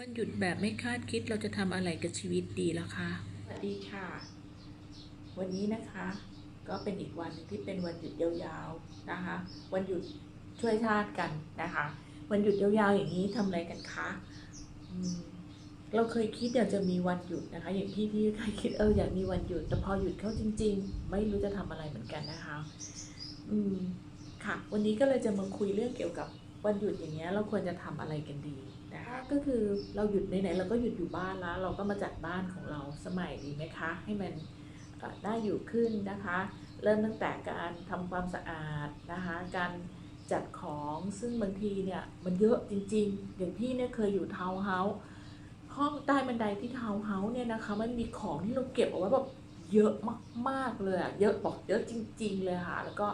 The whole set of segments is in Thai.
วันหยุดแบบไม่คาดคิดเราจะทำอะไรกับชีวิตดีล่ะคะสวัสดีค่ะ วันนี้นะคะ ก็เป็นอีกวันนึงที่เป็นวันหยุดยาวๆนะคะ วันหยุดช่วยชาติกันนะคะ วันหยุดยาวๆอย่างนี้ทำอะไรกันคะเราเคยคิดอยากจะมีวันหยุดนะคะ อย่างพี่พี่เคยคิดเอออยากมีวันหยุด แต่พอหยุดเข้าจริง ๆ ไม่รู้จะทำอะไรเหมือนกันนะคะ อืมค่ะ วันนี้ก็เลยจะมาคุยเรื่องเกี่ยวกับ วันหยุดอย่างเงี้ยเราควรจะทำอะไรกันดีนะคะก็คือเราหยุดไหนๆเราก็หยุดอยู่บ้านแล้วเราก็มาจัดบ้านของเราสมัยดีไหมคะ ให้มันได้อยู่ขึ้นนะคะ เริ่มตั้งแต่การทำความสะอาดนะคะการจัดของซึ่งบางทีเนี่ยมันเยอะจริง ๆ อย่างพี่เนี่ยเคยอยู่ทาวน์เฮาส์ห้องใต้บันไดที่ทาวน์เฮาส์เนี่ยนะคะมันมีของที่เราเก็บเอาไว้แบบเยอะมากๆเลยอะเยอะบอกเยอะจริง ๆ เลยค่ะแล้วก็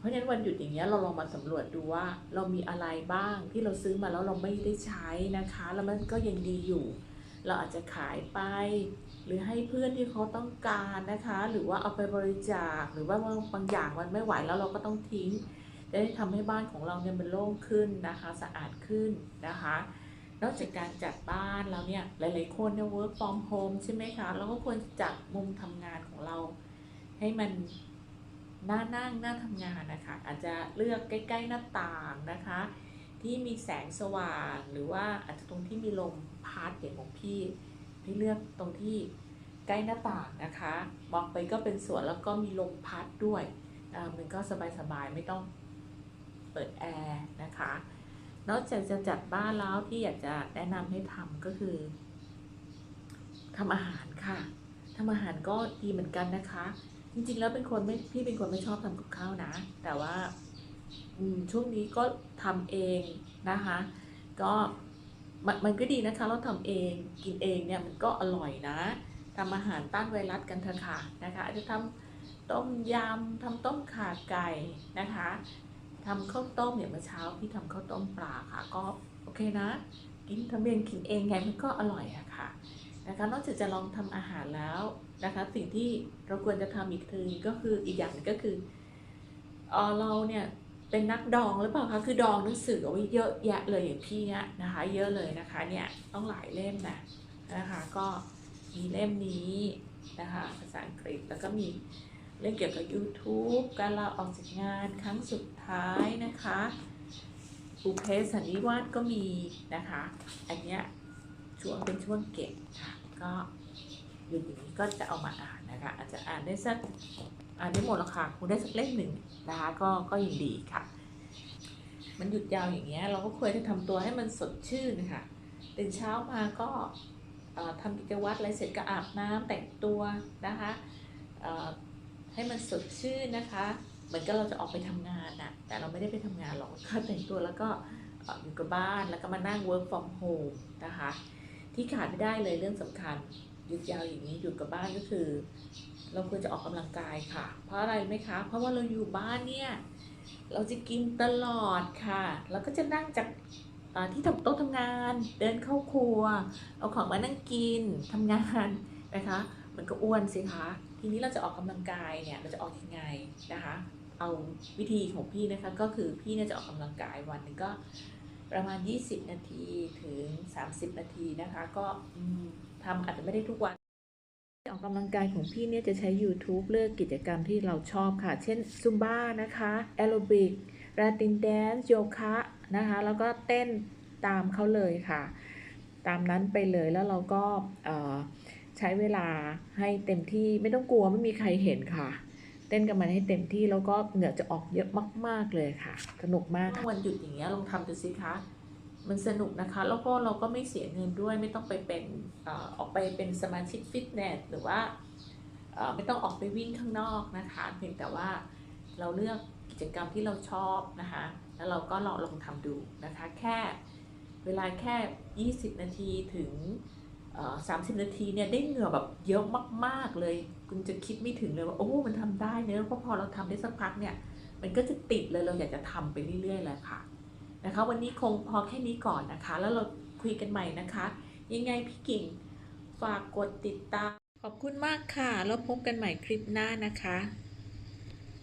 เพราะฉะนั้นวันหยุดอย่างเงี้ยเราลองมาสำรวจดูว่า เรามีอะไรบ้างที่เราซื้อมาแล้วเราไม่ได้ใช้นะคะ แล้วมันก็ยังดีอยู่ เราอาจจะขายไป หรือให้เพื่อนที่เขาต้องการนะคะ หรือว่าเอาไปบริจาคหรือว่าบางอย่างมันไม่ไหวแล้วเราก็ต้องทิ้งจะได้ทำให้บ้านของเราเนี่ยมันโล่งขึ้นนะคะ สะอาดขึ้นนะคะ นอกจากการจัดบ้านแล้วเนี่ยหลาย ๆ คนเนี่ย work from home ใช่ไหมคะเราก็ควรจัดมุมทำงานของเรา ให้มัน หน่านั่งหน่าทำงานนะคะอาจจะเลือกใกล้ ๆ หน้าต่างนะคะ ที่มีแสงสว่างหรือว่าอาจจะตรงที่มีลมพัดอย่างของพี่พี่เลือกตรงที่ใกล้หน้าต่างนะคะมองไปก็เป็นสวนแล้วก็มีลมพัดด้วยมันก็สบายๆไม่ต้องเปิดแอร์นะคะ นอกจากจะจัดบ้านแล้วที่อยากจะแนะนำให้ทำก็คือทำอาหารค่ะทำอาหารก็ดีเหมือนกันนะคะ จริง ๆ แล้วเป็นคนไม่พี่เป็นคนไม่ชอบทำกับข้าวนะ แต่ว่าช่วงนี้ก็ทำเองนะคะ ก็มันมันก็ดีนะคะ เราทำเองกินเองเนี่ยมันก็อร่อยนะทำอาหารต้านไวรัสกันเถอะค่ะนะคะอาจจะทำต้มยำทำต้มข่าไก่นะคะทำข้าวต้มเนี่ยเมื่อเช้าพี่ทำข้าวต้มปลาค่ะ ก็โอเคนะ กินทำเองกินเองไงมันก็อร่อยอะค่ะ นะคะนอกจากจะลองทำอาหารแล้วนะคะสิ่งที่เราควรจะทำอีกทีก็คืออีกอย่างหนึงก็คือเออเราเนี่ยเป็นนักดองหรือเปล่าคะคือดองหนังสือเอาไว้เยอะแยะเลยอย่างพี่เนี่ยนะคะ เยอะเลยนะคะเนี่ยต้องหลายเล่มนะนะคะก็มีเล่มนี้นะคะภาษาอังกฤษแล้วก็มีเรื่องเกี่ยวกับ YouTube การลาออกจากงานครั้งสุดท้ายนะคะบุเพสันนิวาสก็มีนะคะ อันเนี้ย ช่วงเป็นช่วงเก็บค่ะก็หยุดอย่างนี้ก็จะเอามาอ่านนะคะอาจจะอ่านได้สักอ่านได้หมดแล้วค่ะคงได้สักเล่มหนึ่งนะคะก็ก็ยังดีค่ะ มันหยุดยาวอย่างเงี้ยเราก็ควรจะทำตัวให้มันสดชื่นนะคะตื่นเช้ามาก็เอ่อทำกิจวัตรอะไรเสร็จก็อาบน้ำแต่งตัวนะคะให้มันสดชื่นนะคะเหมือนกับเราจะออกไปทำงานนะแต่เราไม่ได้ไปทำงานหรอกก็แต่งตัวแล้วก็อยู่กับบ้านแล้วก็มานั่ง work from home นะคะ ที่ขาดไม่ได้เลยเรื่องสำคัญหยุดยาวอย่างนี้อยู่กับบ้านก็คือ เราควรจะออกกำลังกายค่ะ เพราะอะไรไหมคะ เพราะว่าเราอยู่บ้านเนี่ยเราจะกินตลอดค่ะเราก็จะนั่งจากที่ทำโต๊ะทำงาน เดินเข้าครัว เอาของมานั่งกินทำงานนะคะ มันก็อ้วนสิคะ ทีนี้เราจะออกกำลังกายเนี่ย เราจะออกยังไงนะคะ เอาวิธีของพี่นะคะ ก็คือพี่เนี่ยจะออกกำลังกายวันหนึ่งก็ ประมาณ 20 นาทีถึง 30 นาทีนะคะ ก็ทำอาจจะไม่ได้ทุกวันออกกำลังกายของพี่เนี่ยจะใช้ YouTube เลือกกิจกรรมที่เราชอบค่ะ เช่นซุมบ้านะคะแอโรบิกราตินแดนซ์โยคะนะคะ แล้วก็เต้นตามเขาเลยค่ะ ตามนั้นไปเลยแล้วเราก็ใช้เวลาให้เต็มที่ไม่ต้องกลัวไม่มีใครเห็นค่ะ เต้นกันมันให้เต็มที่แล้วก็เหงื่อจะออกเยอะมาก ๆเลยค่ะ สนุกมากวันหยุดอย่างเงี้ยลองทำดูสิคะมันสนุกนะคะ แล้วก็เราก็ไม่เสียเงินด้วยไม่ต้องไปเป็นอออกไปเป็นสมาชิกฟิตเนสหรือว่าไม่ต้องออกไปวิ่งข้างนอกนะคะเพียงแต่ว่าเราเลือกกิจกรรมที่เราชอบนะคะ แล้วเราก็ลองลองทำดูนะคะ แค่เวลาแค่ 20 นาทีถึง เอ่อ30นาทีเนี่ยได้เหงื่อแบบเยอะมากๆเลย คุณจะคิดไม่ถึงเลยว่าโอ้ มันทำได้เนอะแล้วก็พอเราทำได้สักพักเนี่ย มันก็จะติดเลยเราอยากจะทำไปเรื่อยๆเลยค่ะนะคะวันนี้คงพอแค่นี้ก่อนนะคะ แล้วเราคุยกันใหม่นะคะ ยังไงพี่กิ่งฝากกดติดตาม ขอบคุณมากค่ะ แล้วพบกันใหม่คลิปหน้านะคะ